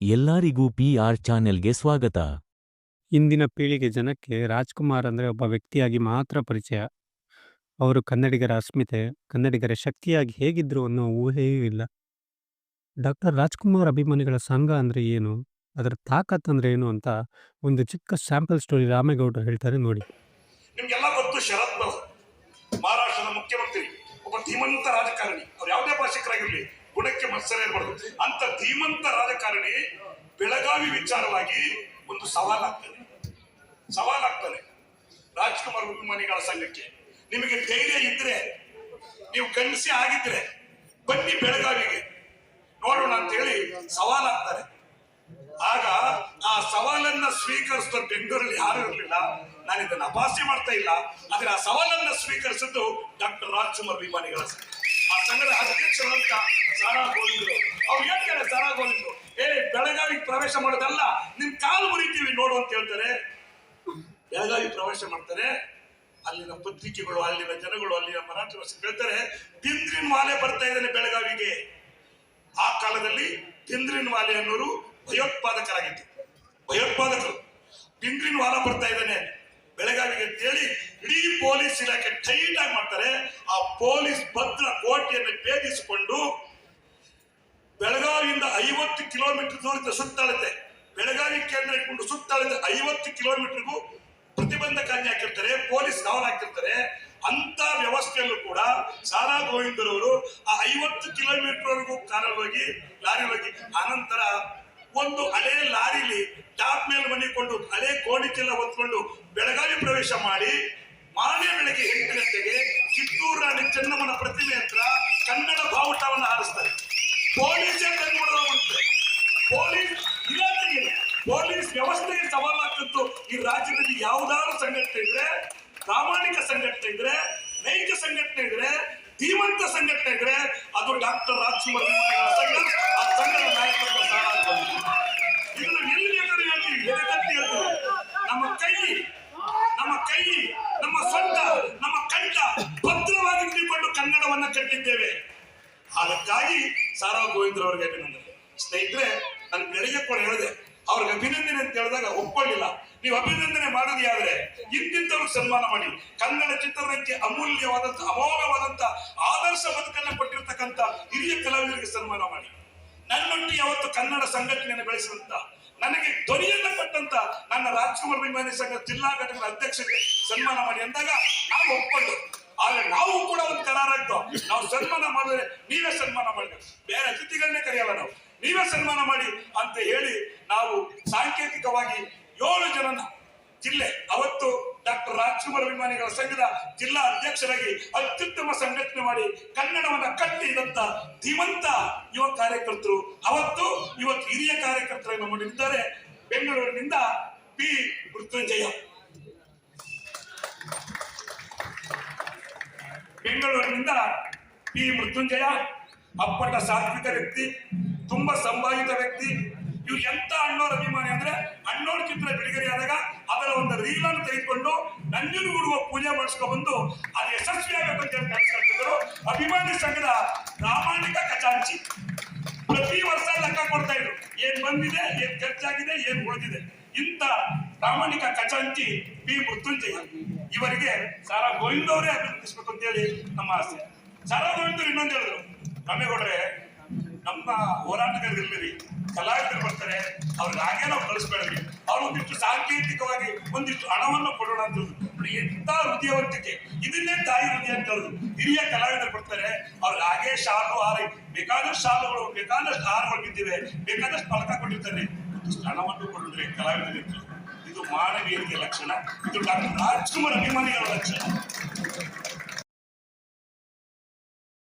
ಎಲ್ಲರಿಗೂ P R ಚಾನೆಲ್ಗೆ ಸ್ವಾಗತ. ಇಂದಿನ ಪೀಳಿಗೆ ಜನಕ್ಕೆ ರಾಜ್ಕುಮಾರ್ ಅಂದರೆ ಒಬ್ಬ ವ್ಯಕ್ತಿಯಾಗಿ ಮಾತ್ರ ಪರಿಚಯ. ಅವರು ಕನ್ನಡಿಗರ ಅಸ್ಮಿತೆ ಕನ್ನಡಿಗರ ಶಕ್ತಿಯಾಗಿ ಹೇಗಿದ್ರು ಅನ್ನೋ ಊಹೆಯೂ ಇಲ್ಲ. ಡಾಕ್ಟರ್ ರಾಜ್ಕುಮಾರ್ ಅಭಿಮಾನಿಗಳ ಸಂಘ ಅಂದರೆ ಏನು ಅದರ ತಾಕತ್ ಅಂದ್ರೆ ಏನು ಅಂತ ಒಂದು ಚಿಕ್ಕ ಸ್ಯಾಂಪಲ್ ಸ್ಟೋರಿ ರಾಮೇಗೌಡರು ಹೇಳ್ತಾರೆ ನೋಡಿ. ನಿಮ್ಗೆಲ್ಲ ಗೊತ್ತು ಶರತ್ ಪವಾರ್ ಮಹಾರಾಷ್ಟ್ರದ ಮುಖ್ಯಮಂತ್ರಿ ಒಬ್ಬ ಧೀಮಂತ ರಾಜಕಾರಣಿ. ಅವ್ರು ಯಾವುದೇ ಭಾಷಿಕರಾಗಿರ್ಲಿ ಗುಣಕ್ಕೆ ಮತ್ಸರ ಇರಬಾರ್ದು. ಅಂತ ಧೀಮಂತ ರಾಜಕಾರಣಿ ಬೆಳಗಾವಿ ವಿಚಾರವಾಗಿ ಒಂದು ಸವಾಲಾಗ್ತದೆ ಸವಾಲಾಗ್ತದೆ ರಾಜ್ಕುಮಾರ್ ಅಭಿಮಾನಿಗಳ ಸಂಘಕ್ಕೆ. ನಿಮಗೆ ಧೈರ್ಯ ಇದ್ರೆ, ನೀವು ಕನಸಿ ಆಗಿದ್ರೆ ಬನ್ನಿ ಬೆಳಗಾವಿಗೆ. ನೋಡೋಣ ಅಂತ ಹೇಳಿ ಸವಾಲಾಗ್ತಾರೆ ಆಗ ಆ ಸವಾಲನ್ನ ಸ್ವೀಕರಿಸಿದ ಬೆಂಗಳೂರಲ್ಲಿ ಯಾರು ಇರಲಿಲ್ಲ. ನಾನು ಇದನ್ನ ಅಪಾಸ್ಯ ಮಾಡ್ತಾ ಇಲ್ಲ. ಆದ್ರೆ ಆ ಸವಾಲನ್ನ ಸ್ವೀಕರಿಸಿದ್ದು ಡಾಕ್ಟರ್ ರಾಜ್ಕುಮಾರ್ ಅಭಿಮಾನಿಗಳ ಸಂಘ. ಆ ಸಂಘದ ಅಧ್ಯಕ್ಷರಂತ ಸಾರಾ ಗೋವಿಂದರು. ಅವ್ರು ಹೇಳ್ತಾರೆ ಸಾರಾ ಗೋವಿಂದರು, ಏ, ಬೆಳಗಾವಿ ಪ್ರವೇಶ ಮಾಡೋದಲ್ಲ, ನಿಮ್ ಕಾಲು ಮುರಿತೀವಿ ನೋಡು ಅಂತ ಹೇಳ್ತಾರೆ. ಬೆಳಗಾವಿ ಪ್ರವೇಶ ಮಾಡ್ತಾರೆ. ಅಲ್ಲಿನ ಪತ್ರಿಕೆಗಳು, ಅಲ್ಲಿನ ಜನಗಳು, ಅಲ್ಲಿನ ಮರಾಠಿ ಭಾಷೆ ಹೇಳ್ತಾರೆ ತಿಂದ್ರಿನ ಮಾಲೆ ಬರ್ತಾ ಇದ್ದಾನೆ ಬೆಳಗಾವಿಗೆ. ಆ ಕಾಲದಲ್ಲಿ ತಿಂದ್ರಿನ ಮಾಲೆ ಅನ್ನೋರು ಭಯೋತ್ಪಾದಕರಾಗಿತ್ತು ಭಯೋತ್ಪಾದಕರು. ತಿಂದ್ರಿನ ವಾಲ ಬರ್ತಾ ಇದ್ದಾನೆ. ಬೆಳಗಾವಿಗೆ ಅಂತೇಳಿ ಇಡೀ ಪೊಲೀಸ್ ಇಲಾಖೆ ಟೈಟ್ ಆಗಿ ಮಾಡ್ತಾರೆ. ಆ ಪೊಲೀಸ್ ಭದ್ರ ಕೋಟೆಯನ್ನು ಭೇದಿಸಿಕೊಂಡು ಬೆಳಗಾವಿಯಿಂದ ಐವತ್ತು ಕಿಲೋಮೀಟರ್ ದೂರದ ಸುತ್ತಾಳುತ್ತೆ ಬೆಳಗಾವಿ ಕೇಂದ್ರ ಇಟ್ಕೊಂಡು ಸುತ್ತಾಳತೆ ಐವತ್ತು ಕಿಲೋಮೀಟರ್ಗೂ ಪ್ರತಿಬಂಧಕಾಜ್ಞೆ ಹಾಕಿರ್ತಾರೆ, ಪೊಲೀಸ್ ಕಾವಲು ಹಾಕಿರ್ತಾರೆ. ಅಂತ ವ್ಯವಸ್ಥೆಯಲ್ಲೂ ಕೂಡ ಸಾರಾ ಗೋವಿಂದರವರು ಆ ಐವತ್ತು ಕಿಲೋಮೀಟರ್ ವರೆಗೂ ಕಾರಲ್ಲಿ ಹೋಗಿ ಲಾರಿ ಹೋಗಿ, ಆನಂತರ ಒಂದು ಹಳೆ ಲಾರಿಲಿ ಟಾಪ್ ಮೇಲೆ ಮನಿಕೊಂಡು ಹಳೆ ಕೋಣಿ ಚೀಲ ಹೊತ್ಕೊಂಡು ಬೆಳಗಾವಿ ಪ್ರವೇಶ ಮಾಡಿ ಮಾರನೇ ಬೆಳಗ್ಗೆ ಎಂಟು ಗಂಟೆಗೆ ಕಿತ್ತೂರು ರಾಣಿ ಚೆನ್ನಮ್ಮನ ಪ್ರತಿಮೆ ಹತ್ರ ಕನ್ನಡ ಬಾವುಟವನ್ನು ಹಾರಿಸ್ತಾರೆ. ಪೊಲೀಸ್ ಬಿಡುತ್ತೆ ಪೊಲೀಸ್ ಇಲಾಖೆಗೆ ಪೊಲೀಸ್ ವ್ಯವಸ್ಥೆಗೆ ಸವಾಲಾಗ್ತಿತ್ತು ಈ ರಾಜ್ಯದಲ್ಲಿ ಯಾವುದಾದ್ರು ಸಂಘಟನೆ ಇದ್ರೆ, ಪ್ರಾಮಾಣಿಕ ಸಂಘಟನೆ ಇದ್ರೆ, ನೈಜ ಸಂಘಟನೆ ಇದ್ರೆ, ಧೀಮಂತ ಸಂಘಟನೆ ಇದ್ರೆ, ಅದು ಡಾಕ್ಟರ್ ರಾಜ್ಕುಮಾರ್ ಕಟ್ಟಿದ್ದೇವೆ ಅದಕ್ಕಾಗಿ ಸಾರಾ ಗೋವಿಂದ್ರ ಅವ್ರಿಗೆ ಅಭಿನಂದನೆ. ಸ್ನೇಹಿತರೆ, ನಾನು ಬೆಳಿಗ್ಗೆ ಕೂಡ ಹೇಳಿದೆ, ಅವ್ರಿಗೆ ಅಭಿನಂದನೆ ಅಂತ ಹೇಳಿದಾಗ ಒಪ್ಕೊಳ್ಳಿಲ್ಲ. ನೀವು ಅಭಿನಂದನೆ ಮಾಡೋದಾದ್ರೆ ಇಂತಿಂತವ್ರಿಗೆ ಸನ್ಮಾನ ಮಾಡಿ. ಕನ್ನಡ ಚಿತ್ರರಂಗಕ್ಕೆ ಅಮೂಲ್ಯವಾದಂತ ಅಮೋಘವಾದಂತ ಆದರ್ಶ ಬದುಕನ್ನ ಕೊಟ್ಟಿರ್ತಕ್ಕಂಥ ಹಿರಿಯ ಕಲಾವಿದರಿಗೆ ಸನ್ಮಾನ ಮಾಡಿ. ನನ್ನೊಟ್ಟಿಗೆ ಯಾವತ್ತು ಕನ್ನಡ ಸಂಘಟನೆಯನ್ನು ಬೆಳೆಸಿದಂತ ನನಗೆ ಧ್ವನಿಯನ್ನ ಕೊಟ್ಟಂತ ನನ್ನ ರಾಜ್ಕುಮಾರ್ ಅಭಿಮಾನಿ ಸಂಘ ಜಿಲ್ಲಾ ಘಟಕದ ಅಧ್ಯಕ್ಷರಿಗೆ ಸನ್ಮಾನ ಮಾಡಿ ಅಂದಾಗ ನಾವು ಒಪ್ಕೊಂಡು ಆದ್ರೆ ನಾವು ಕೂಡ ಒಂದು ಕರಾರಾಯ್ತು ನಾವು ಸನ್ಮಾನ ಮಾಡಿದ್ರೆ ನೀವೇ ಸನ್ಮಾನ ಮಾಡಬೇಕು. ಬೇರೆ ಅತಿಥಿಗಳನ್ನೇ ಕರೆಯಲ್ಲ ನಾವು. ನೀವೇ ಸನ್ಮಾನ ಮಾಡಿ ಅಂತ ಹೇಳಿ ನಾವು ಸಾಂಕೇತಿಕವಾಗಿ ಏಳು ಜನನ ಜಿಲ್ಲೆ, ಅವತ್ತು ಡಾಕ್ಟರ್ ರಾಜ್ಕುಮಾರ್ ಅಭಿಮಾನಿಗಳ ಸಂಘದ ಜಿಲ್ಲಾ ಅಧ್ಯಕ್ಷರಾಗಿ ಅತ್ಯುತ್ತಮ ಸಂಘಟನೆ ಮಾಡಿ ಕನ್ನಡವನ್ನ ಕಟ್ಟಿದಂತ ಧೀಮಂತ ಯುವ ಕಾರ್ಯಕರ್ತರು ಅವತ್ತು ಇವತ್ತು ಹಿರಿಯ ಕಾರ್ಯಕರ್ತರನ್ನು ನಮ್ಮಲ್ಲಿದ್ದಾರೆ ಬೆಂಗಳೂರಿನಿಂದ ಪಿ. ಮೃತ್ಯುಂಜಯ. ಬೆಂಗಳೂರಿನಿಂದ ಪಿ. ಮೃತ್ಯುಂಜಯ, ಅಪ್ಪಟ ಸಾತ್ವಿಕ ವ್ಯಕ್ತಿ, ತುಂಬಾ ಸಂಭಾವಿತ ವ್ಯಕ್ತಿ. ಇವು ಎಂತ ಅಣ್ಣೋರ್ ಅಭಿಮಾನಿ ಅಂದ್ರೆ ಅಣ್ಣೋರ್ ಚಿತ್ರ ಬಿಡುಗಡೆ ಆದಾಗ ಅದರ ಒಂದು ರೀಲ್ ಅನ್ನು ತೆಗೆದುಕೊಂಡು ನಂಜನು ಗುಡುವ ಪೂಜೆ ಮಾಡಿಸ್ಕೊಂಡು ಅದು ಯಶಸ್ವಿಯಾಗಿ ಆಗಬೇಕು ಅಂತ ಕಳ್ಸಿಕೊಟ್ಟಿದ್ರು ಅಭಿಮಾನಿ ಸಂಘದ ಪ್ರಾಮಾಣಿಕ ಖಜಾಂಚಿ. ಪ್ರತಿ ವರ್ಷ ಲೆಕ್ಕ ಕೊಡ್ತಾ ಇದ್ರು. ಏನ್ ಬಂದಿದೆ, ಏನ್ ಖರ್ಚಾಗಿದೆ, ಏನ್ ಉಳಿದಿದೆ. ಇಂಥ ಪ್ರಾಮಾಣಿಕ ಖಜಾಂಚಿ ಪಿ. ಮೃತ್ಯುಂಜಯ. ಇವರಿಗೆ ಸಾರಾ ಗೋವಿಂದ ಅವರೇ ಅಭಿನಂದಿಸ್ಬೇಕು ಅಂತ ಹೇಳಿ ನಮ್ಮ ಆಸೆ. ಸಾರಾ ಗೋವಿಂದರು ಇನ್ನೊಂದು ಹೇಳಿದ್ರು. ರಾಮೇಗೌಡ್ರೆ, ನಮ್ಮ ಹೋರಾಟಗಾರರಿರ್ಲಿ, ಕಲಾವಿದರು ಬರ್ತಾರೆ. ಅವ್ರಿಗೆ ಹಾಗೆ ನಾವು ಕಳಿಸ್ಬೇಡ್ರಿ ಅವ್ರು ಒಂದಿಷ್ಟು ಸಾಂಕೇತಿಕವಾಗಿ ಒಂದಿಷ್ಟು ಹಣವನ್ನು ಕೊಡೋಣ ಅಂತ ಎಂತ ಹೃದಯವಂತಿಕೆ. ಇದನ್ನೇ ತಾಯಿ ಹೃದಯ ಅಂತ ಹೇಳಿದ್ರು ಹಿರಿಯ ಕಲಾವಿದರು ಬರ್ತಾರೆ. ಅವ್ರಿಗೆ ಹಾಗೆ ಶಾಲು ಹಾರಿ, ಬೇಕಾದಷ್ಟು ಶಾಲುಗಳು, ಬೇಕಾದಷ್ಟು ಹಾರಗಳು ಬಿದ್ದಿವೆ. ಬೇಕಾದಷ್ಟು ಫಲಕ ಕೊಟ್ಟಿರ್ತಾರೆ. ಒಂದಿಷ್ಟು ಹಣವನ್ನು ಕೊಡಿದ್ರೆ ಕಲಾವಿದರಿಗೆ ಇದು ಮಾನವೀಯತೆಯ ಲಕ್ಷಣ ಇದು ಡಾಕ್ಟರ್ ರಾಜ್ಕುಮಾರ್ ಅಭಿಮಾನಿಗಳ ಲಕ್ಷಣ